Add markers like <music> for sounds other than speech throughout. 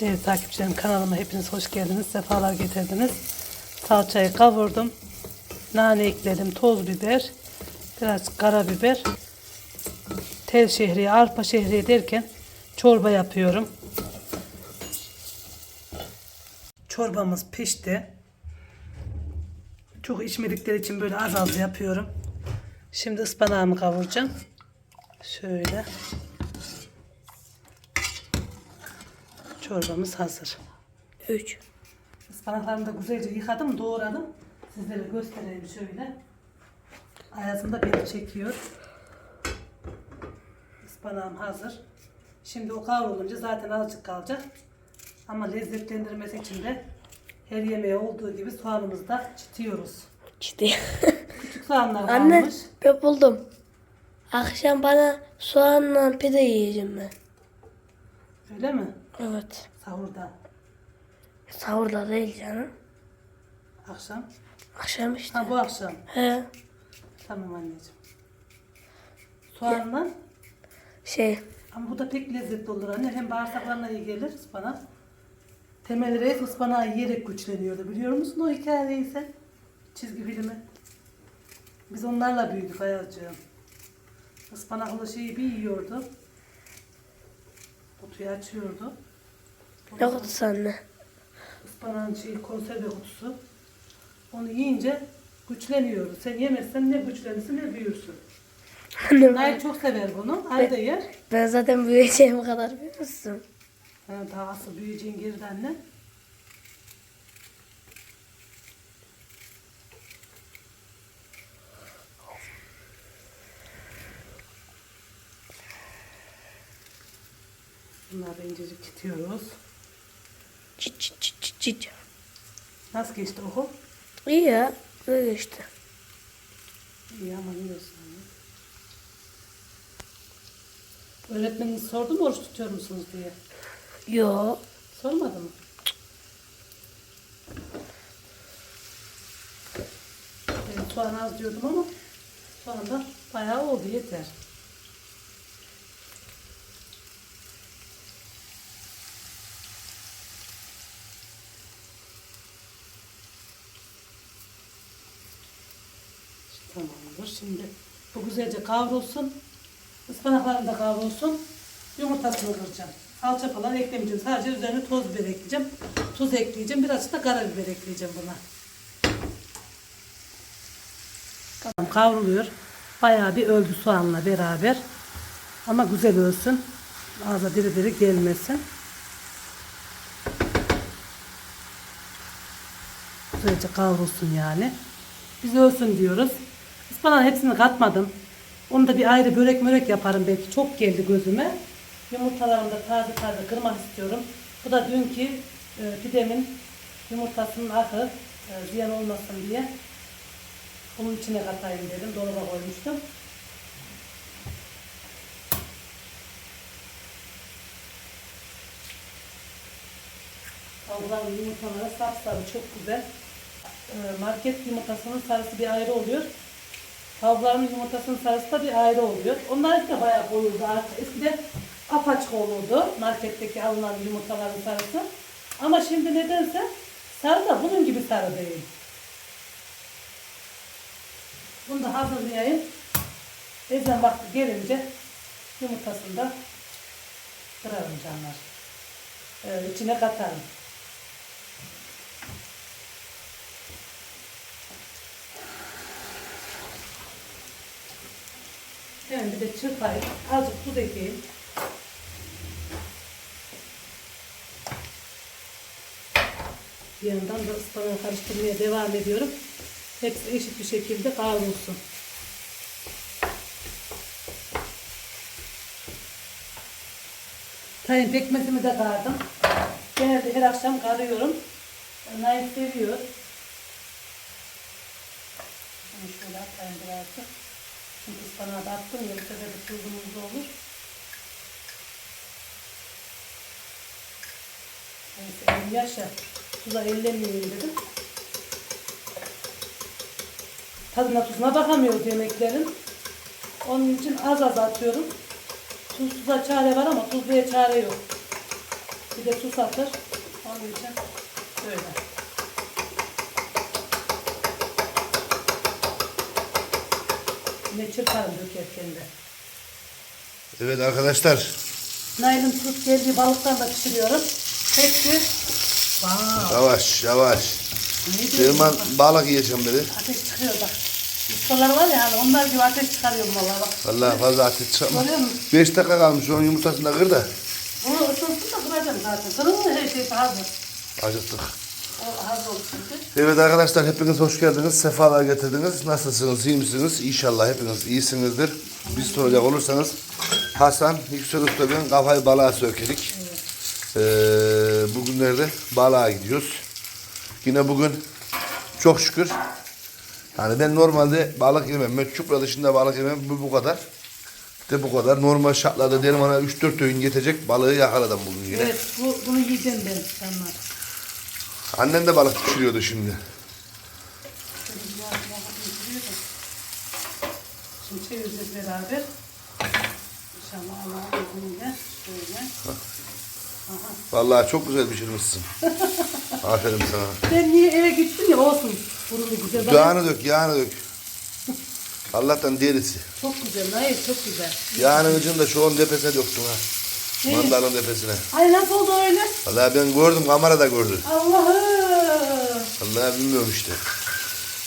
Değerli takipçilerim kanalıma hepiniz hoş geldiniz. Sefalar getirdiniz. Salçayı kavurdum. Nane ekledim. Toz biber. Biraz karabiber. Tel şehriye, arpa şehriye derken çorba yapıyorum. Çorbamız pişti. Çok içmedikleri için böyle az az yapıyorum. Şimdi ıspanağımı kavuracağım. Şöyle. Çorbamız hazır. 3. Ispanaklarımı da güzelce yıkadım, doğradım. Sizlere göstereyim şöyle. Ayazında beni çekiyor. Ispanağım hazır. Şimdi o kavrulunca zaten azıcık kalacak. Ama lezzetlendirmesi için de her yemeğe olduğu gibi soğanımızı da çitiyoruz. Ciddi. Küçük soğanlar <laughs> Anne kalmış. ben buldum. Akşam bana soğanla pide yiyeceğim ben. Öyle mi? Evet. Sahurda. Sahurda değil canım. Akşam. Akşam işte. Ha bu akşam. He. Tamam anneciğim. Soğanla. Şey. Ama bu da pek lezzetli olur anne. Hem bağırsaklarına iyi gelir ıspanak. Temel Reis ıspanağı yiyerek güçleniyordu. Biliyor musun o hikayeyi sen? Çizgi filmi. Biz onlarla büyüdük Ayazcığım. Ispanaklı şeyi bir yiyordu. Kutuyu açıyordu. Ne kutusu anne? Ispanağın şeyi konserve kutusu. Onu yiyince güçleniyordu. Sen yemezsen ne güçlenirsin ne büyürsün. <laughs> Anne Nail çok sever bunu. Ay da yer. ben zaten büyüyeceğim kadar musun? Ha, daha asıl büyüyeceğin geride anne. Bunları incecik tutuyoruz. Çıt. Nasıl geçti okul? İyi ya. Böyle işte. İyi ama yiyorsun. anne. Öğretmeniniz sordu mu oruç tutuyor musunuz diye? Yo. Sormadı mı? Ben soğan az diyordum ama anda bayağı oldu yeter. Şimdi bu güzelce kavrulsun. Ispanaklarım da kavrulsun. Yumurtasını kıracağım. Salça falan eklemeyeceğim. Sadece üzerine toz biber ekleyeceğim. Tuz ekleyeceğim. Birazcık da karabiber ekleyeceğim buna. Tamam kavruluyor. Bayağı bir öldü soğanla beraber. Ama güzel ölsün. Ağza diri diri gelmesin. Güzelce kavrulsun yani. Biz ölsün diyoruz. Ispanağın hepsini katmadım. Onu da bir ayrı börek mörek yaparım belki. Çok geldi gözüme. Yumurtalarımı da taze taze kırmak istiyorum. Bu da dünkü e, pidemin yumurtasının akı e, ziyan olmasın diye. Bunun içine katayım dedim. Dolaba koymuştum. Tavukların yumurtaları sapsarı çok güzel. E, Market yumurtasının sarısı bir ayrı oluyor. Tavukların yumurtasının sarısı da bir ayrı oluyor. Onlar da bayağı koyuldu artık. Eskiden apaçık olurdu marketteki alınan yumurtaların sarısı. Ama şimdi nedense sarı da bunun gibi sarı değil. Bunu da hazırlayayım. Ezan vakti gelince yumurtasını da kırarım canlar. Ee, içine katarım. Hemen bir de çırpayım. Azıcık tuz ekleyeyim. Bir yandan da ıspanağı karıştırmaya devam ediyorum. Hepsi eşit bir şekilde kavrulsun. Tayin pekmezimi de kardım. Genelde her akşam karıyorum. Nail seviyor. Şöyle atayım birazcık. Çünkü ıspanağı da attım ya bu sefer de olur. Neyse elim yaşa. Tuza ellemeyeyim dedim. Tadına tuzuna bakamıyoruz yemeklerin. Onun için az az atıyorum. Tuzsuza çare var ama tuzluya çare yok. Bir de su satır. Onun için böyle. Ne çırparım dökerken de. Evet arkadaşlar. Nail'in tut geldiği balıktan da pişiriyorum. Hepsi Vay. Yavaş yavaş. Derman balık yiyeceğim dedi. Ateş çıkıyor bak. Ustalar var ya hani onlar gibi ateş çıkarıyorum valla bak. Vallahi fazla ateş çıkma. Görüyor musun? 5 dakika kalmış onun yumurtasını da kır da. Bunu ısınsın da kıracağım zaten. Kırılır her şey hazır. Acıktık. Evet arkadaşlar hepiniz hoş geldiniz. Sefalar getirdiniz. Nasılsınız? iyi misiniz? İnşallah hepiniz iyisinizdir. Biz soracak olursanız Hasan, Yüksel Usta ben kafayı balığa sökedik. Ee, bugünlerde balığa gidiyoruz. Yine bugün çok şükür yani ben normalde balık yemem. Ben çupra dışında balık yemem. Bu, bu kadar. De bu kadar. Normal şartlarda derim bana 3-4 öğün yetecek balığı yakaladım bugün yine. Evet bu, bunu yiyeceğim ben canlar. Annem de balık pişiriyordu şimdi. Şimdi çevireceğiz beraber. İnşallah Allah'ın izniyle şöyle. Vallahi çok güzel pişirmişsin. <laughs> Aferin sana. Ben niye eve gittim ya olsun. Burunu güzel. Yağını dök, yağını dök. Allah'tan derisi. Çok güzel. Hayır çok güzel. Yağının ucunu da şu on tepesine döktün ha. Ne? Mandalın tepesine. Ay nasıl oldu öyle? Vallahi ben gördüm, kamerada gördü. Allah'ım. Vallahi bilmiyorum işte.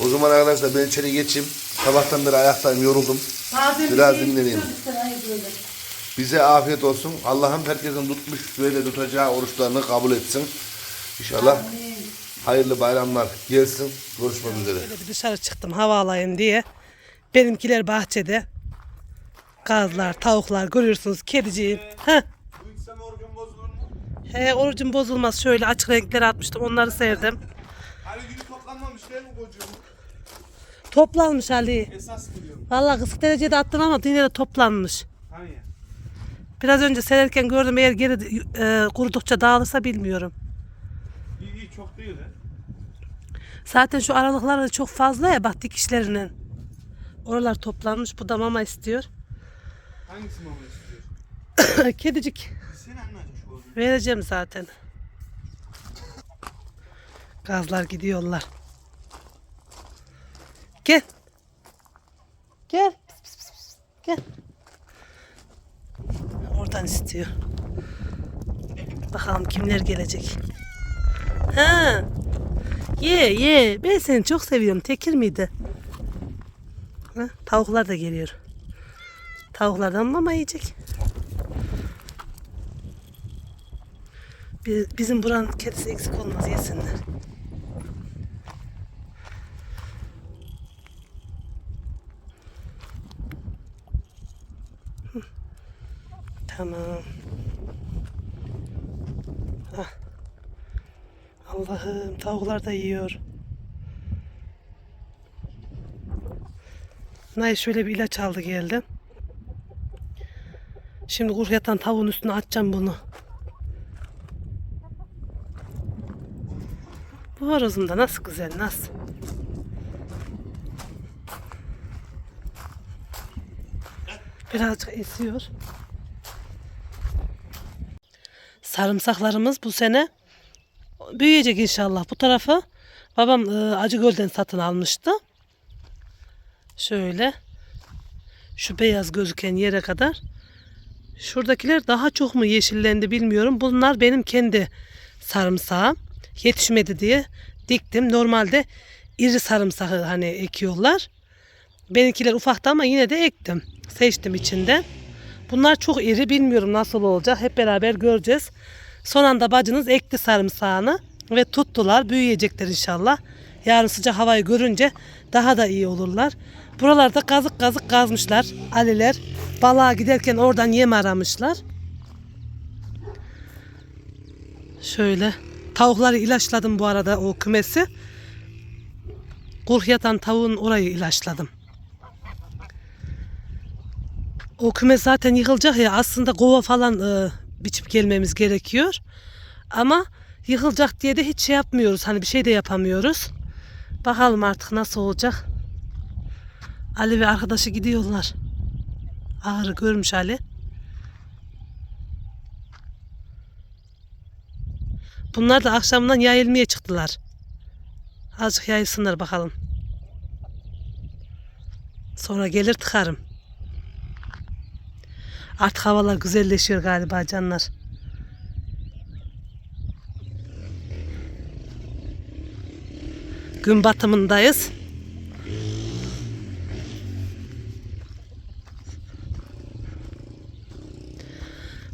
O zaman arkadaşlar ben içeri geçeyim. Sabahtan beri ayaktayım, yoruldum. Taze Biraz şey dinleneyim. Hayır böyle. Bize afiyet olsun. Allah'ım herkesin tutmuş böyle tutacağı oruçlarını kabul etsin. İnşallah Amin. hayırlı bayramlar gelsin. Görüşmek üzere. Böyle bir dışarı çıktım hava alayım diye. Benimkiler bahçede. Gazlar, tavuklar görüyorsunuz. Kediciğim. Heh. He orucum bozulmaz. Şöyle açık renkleri atmıştım. Onları sevdim. Hani günü toplanmamış değil mi kocuğum? Toplanmış Ali. Esas kılıyorum. Vallahi kısık derecede attım ama yine de toplanmış. Hani ya? Biraz önce sererken gördüm eğer geri e, kurudukça dağılırsa bilmiyorum. İyi iyi çok değil he. Zaten şu aralıklar da çok fazla ya bak dikişlerinin. Oralar toplanmış. Bu da mama istiyor. Hangisi mama istiyor? <coughs> Kedicik. Sen anladın şu oğlum. Vereceğim zaten. Gazlar gidiyorlar. Gel. Gel. Pis, pis, pis. Gel. Oradan istiyor. Bakalım kimler gelecek. Ha. Ye ye. Ben seni çok seviyorum. Tekir miydi? Ha, tavuklar da geliyor. Tavuklardan mama yiyecek. Bi- Bizim buranın kedisi eksik olmaz yesinler. Tamam. Ah. Allah'ım tavuklar da yiyor. Nay şöyle bir ilaç aldı geldi. Şimdi kuru yatan tavuğun üstüne atacağım bunu. Bu horozum da nasıl güzel nasıl. Birazcık esiyor. Sarımsaklarımız bu sene büyüyecek inşallah. Bu tarafı babam e, Acıgöl'den satın almıştı. Şöyle şu beyaz gözüken yere kadar. Şuradakiler daha çok mu yeşillendi bilmiyorum. Bunlar benim kendi sarımsağım. Yetişmedi diye diktim. Normalde iri sarımsağı hani ekiyorlar. Benimkiler ufaktı ama yine de ektim. Seçtim içinden. Bunlar çok iri bilmiyorum nasıl olacak. Hep beraber göreceğiz. Son anda bacınız ekti sarımsağını ve tuttular. Büyüyecekler inşallah. Yarın sıcak havayı görünce daha da iyi olurlar. Buralarda kazık kazık kazmışlar aliler. Balığa giderken oradan yem aramışlar. Şöyle tavukları ilaçladım bu arada o kümesi. Kurh yatan tavuğun orayı ilaçladım. O kümes zaten yıkılacak ya aslında kova falan e, biçip gelmemiz gerekiyor. Ama yıkılacak diye de hiç şey yapmıyoruz. Hani bir şey de yapamıyoruz. Bakalım artık nasıl olacak. Ali ve arkadaşı gidiyorlar. Ağrı görmüş Ali. Bunlar da akşamdan yayılmaya çıktılar. Azıcık yayılsınlar bakalım. Sonra gelir tıkarım. Artık havalar güzelleşiyor galiba canlar. Gün batımındayız.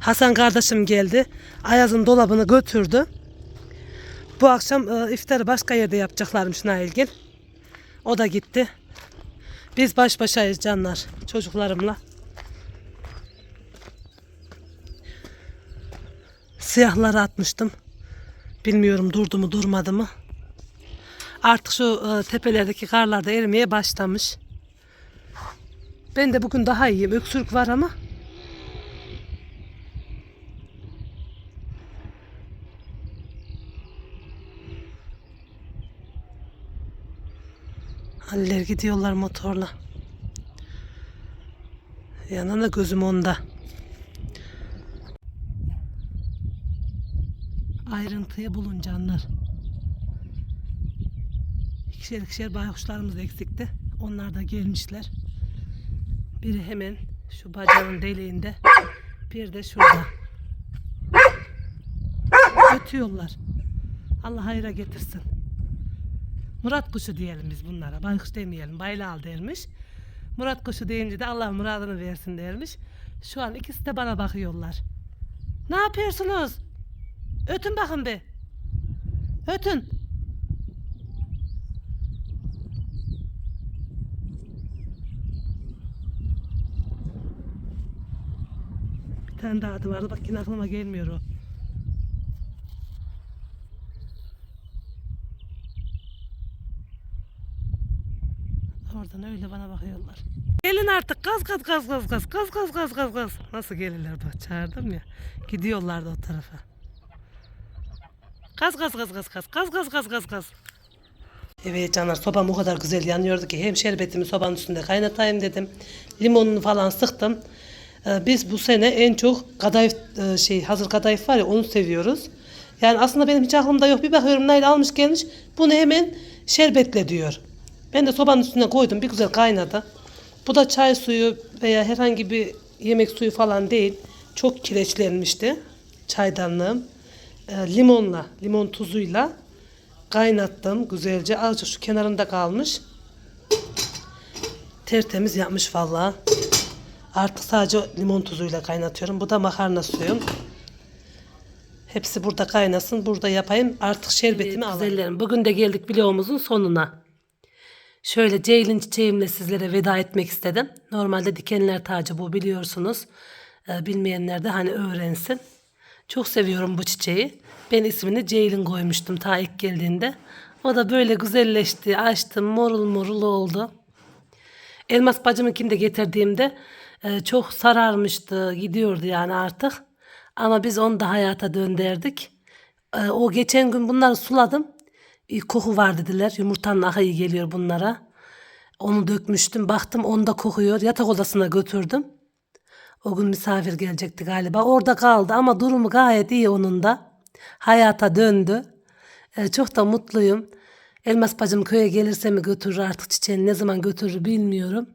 Hasan kardeşim geldi. Ayaz'ın dolabını götürdü. Bu akşam e, iftarı başka yerde yapacaklarmış Nailgil. O da gitti. Biz baş başayız canlar çocuklarımla. Siyahları atmıştım. Bilmiyorum durdu mu durmadı mı. Artık şu e, tepelerdeki karlar da erimeye başlamış. Ben de bugün daha iyiyim. Öksürük var ama. Haller gidiyorlar motorla. Yanına gözüm onda. Ayrıntıyı bulun canlar. İkişer ikişer baykuşlarımız eksikti. Onlar da gelmişler. Biri hemen şu bacağın deliğinde. Bir de şurada. Ötüyorlar. Allah hayra getirsin. Murat kuşu diyelim biz bunlara. Baykuş demeyelim. Baylal dermiş. Murat kuşu deyince de Allah muradını versin dermiş. Şu an ikisi de bana bakıyorlar. Ne yapıyorsunuz? Ötün bakın be. Ötün. Bir tane daha adı vardı. Bak yine aklıma gelmiyor o. Oradan öyle bana bakıyorlar. Gelin artık gaz gaz gaz gaz gaz gaz gaz gaz gaz gaz. Nasıl gelirler bak çağırdım ya. Gidiyorlardı o tarafa. Gaz gaz gaz gaz gaz gaz gaz gaz gaz gaz. Evet canlar sobam o kadar güzel yanıyordu ki hem şerbetimi sobanın üstünde kaynatayım dedim. Limonunu falan sıktım. Ee, Biz bu sene en çok kadayıf e, şey hazır kadayıf var ya onu seviyoruz. Yani aslında benim hiç aklımda yok. Bir bakıyorum Nail almış gelmiş. Bunu hemen şerbetle diyor. Ben de sobanın üstüne koydum. Bir güzel kaynadı. Bu da çay suyu veya herhangi bir yemek suyu falan değil. Çok kireçlenmişti. Çaydanlığım. Ee, limonla, limon tuzuyla kaynattım güzelce. Azıcık şu kenarında kalmış. Tertemiz yapmış vallahi. Artık sadece limon tuzuyla kaynatıyorum. Bu da makarna suyum. Hepsi burada kaynasın. Burada yapayım. Artık şerbetimi alayım. Bugün de geldik vlogumuzun sonuna. Şöyle ceylin çiçeğimle sizlere veda etmek istedim. Normalde dikenler tacı bu biliyorsunuz. Ee, bilmeyenler de hani öğrensin. Çok seviyorum bu çiçeği. Ben ismini Ceylin koymuştum ta ilk geldiğinde. O da böyle güzelleşti. Açtım morul morul oldu. Elmas bacımınkini de getirdiğimde e, çok sararmıştı. Gidiyordu yani artık. Ama biz onu da hayata döndürdük. E, o geçen gün bunları suladım. Bir koku var dediler. Yumurtanın ahı iyi geliyor bunlara. Onu dökmüştüm. Baktım onda kokuyor. Yatak odasına götürdüm. O gün misafir gelecekti galiba. Orada kaldı ama durumu gayet iyi onun da. Hayata döndü. E, çok da mutluyum. Elmas bacım köye gelirse mi götürür artık çiçeğini ne zaman götürür bilmiyorum.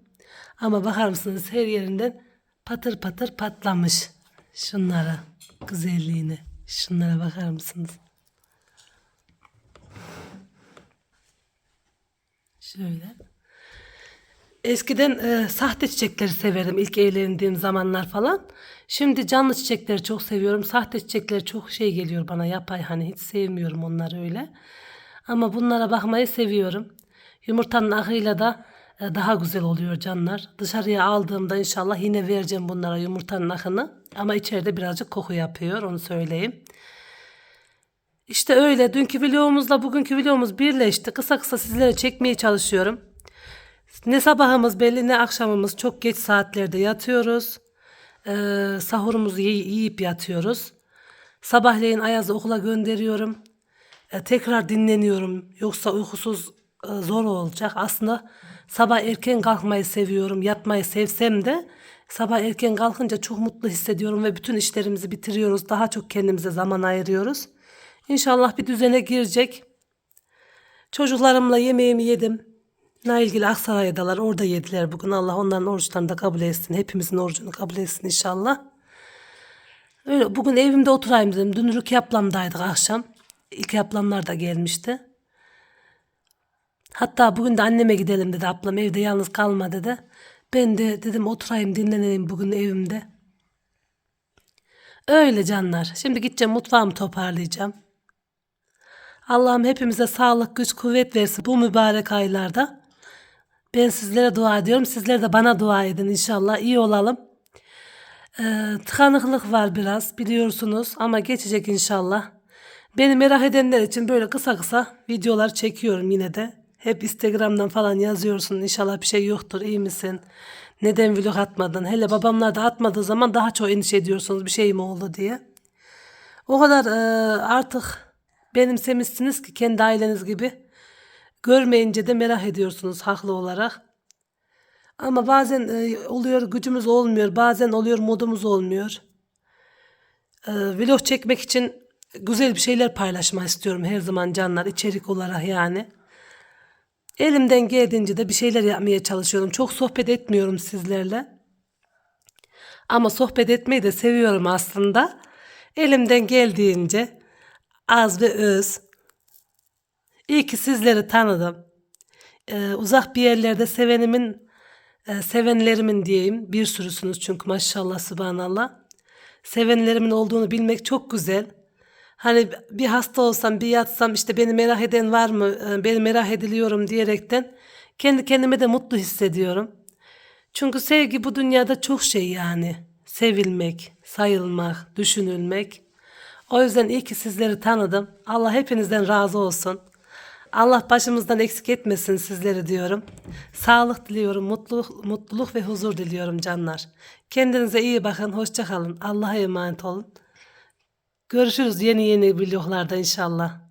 Ama bakar mısınız her yerinden patır patır patlamış. Şunlara güzelliğine. Şunlara bakar mısınız? Şöyle. Eskiden e, sahte çiçekleri severdim ilk evlendiğim zamanlar falan. Şimdi canlı çiçekleri çok seviyorum. Sahte çiçekler çok şey geliyor bana yapay hani hiç sevmiyorum onları öyle. Ama bunlara bakmayı seviyorum. Yumurtanın ahıyla da e, daha güzel oluyor canlar. Dışarıya aldığımda inşallah yine vereceğim bunlara yumurtanın ahını. Ama içeride birazcık koku yapıyor onu söyleyeyim. İşte öyle dünkü vlogumuzla bugünkü vlogumuz birleşti. Kısa kısa sizlere çekmeye çalışıyorum. Ne sabahımız belli ne akşamımız çok geç saatlerde yatıyoruz. Ee, sahurumuzu yi- yiyip yatıyoruz. Sabahleyin Ayaz'ı okula gönderiyorum. Ee, tekrar dinleniyorum. Yoksa uykusuz e, zor olacak. Aslında sabah erken kalkmayı seviyorum. Yatmayı sevsem de sabah erken kalkınca çok mutlu hissediyorum ve bütün işlerimizi bitiriyoruz. Daha çok kendimize zaman ayırıyoruz. İnşallah bir düzene girecek. Çocuklarımla yemeğimi yedim. Nailgil Aksaray'dalar. Orada yediler bugün. Allah onların oruçlarını da kabul etsin. Hepimizin orucunu kabul etsin inşallah. Öyle bugün evimde oturayım dedim. Dün Rukiye ablamdaydık akşam. İlk ablamlar da gelmişti. Hatta bugün de anneme gidelim dedi ablam. Evde yalnız kalma dedi. Ben de dedim oturayım dinleneyim bugün evimde. Öyle canlar. Şimdi gideceğim mutfağımı toparlayacağım. Allah'ım hepimize sağlık, güç, kuvvet versin bu mübarek aylarda. Ben sizlere dua ediyorum. Sizler de bana dua edin inşallah. iyi olalım. Ee, tıkanıklık var biraz biliyorsunuz ama geçecek inşallah. Beni merak edenler için böyle kısa kısa videolar çekiyorum yine de. Hep Instagram'dan falan yazıyorsun inşallah bir şey yoktur iyi misin? Neden vlog atmadın? Hele babamlar da atmadığı zaman daha çok endişe ediyorsunuz bir şey mi oldu diye. O kadar e, artık benimsemişsiniz ki kendi aileniz gibi. Görmeyince de merak ediyorsunuz haklı olarak. Ama bazen e, oluyor gücümüz olmuyor. Bazen oluyor modumuz olmuyor. E, vlog çekmek için güzel bir şeyler paylaşmak istiyorum her zaman canlar içerik olarak yani. Elimden geldiğince de bir şeyler yapmaya çalışıyorum. Çok sohbet etmiyorum sizlerle. Ama sohbet etmeyi de seviyorum aslında. Elimden geldiğince az ve öz. İyi ki sizleri tanıdım. Ee, uzak bir yerlerde sevenimin, e, sevenlerimin diyeyim. Bir sürüsünüz çünkü maşallah subhanallah. Sevenlerimin olduğunu bilmek çok güzel. Hani bir hasta olsam, bir yatsam işte beni merak eden var mı, e, beni merak ediliyorum diyerekten kendi kendime de mutlu hissediyorum. Çünkü sevgi bu dünyada çok şey yani. Sevilmek, sayılmak, düşünülmek. O yüzden iyi ki sizleri tanıdım. Allah hepinizden razı olsun. Allah başımızdan eksik etmesin sizleri diyorum. Sağlık diliyorum, mutluluk, mutluluk ve huzur diliyorum canlar. Kendinize iyi bakın, hoşça kalın. Allah'a emanet olun. Görüşürüz yeni yeni vloglarda inşallah.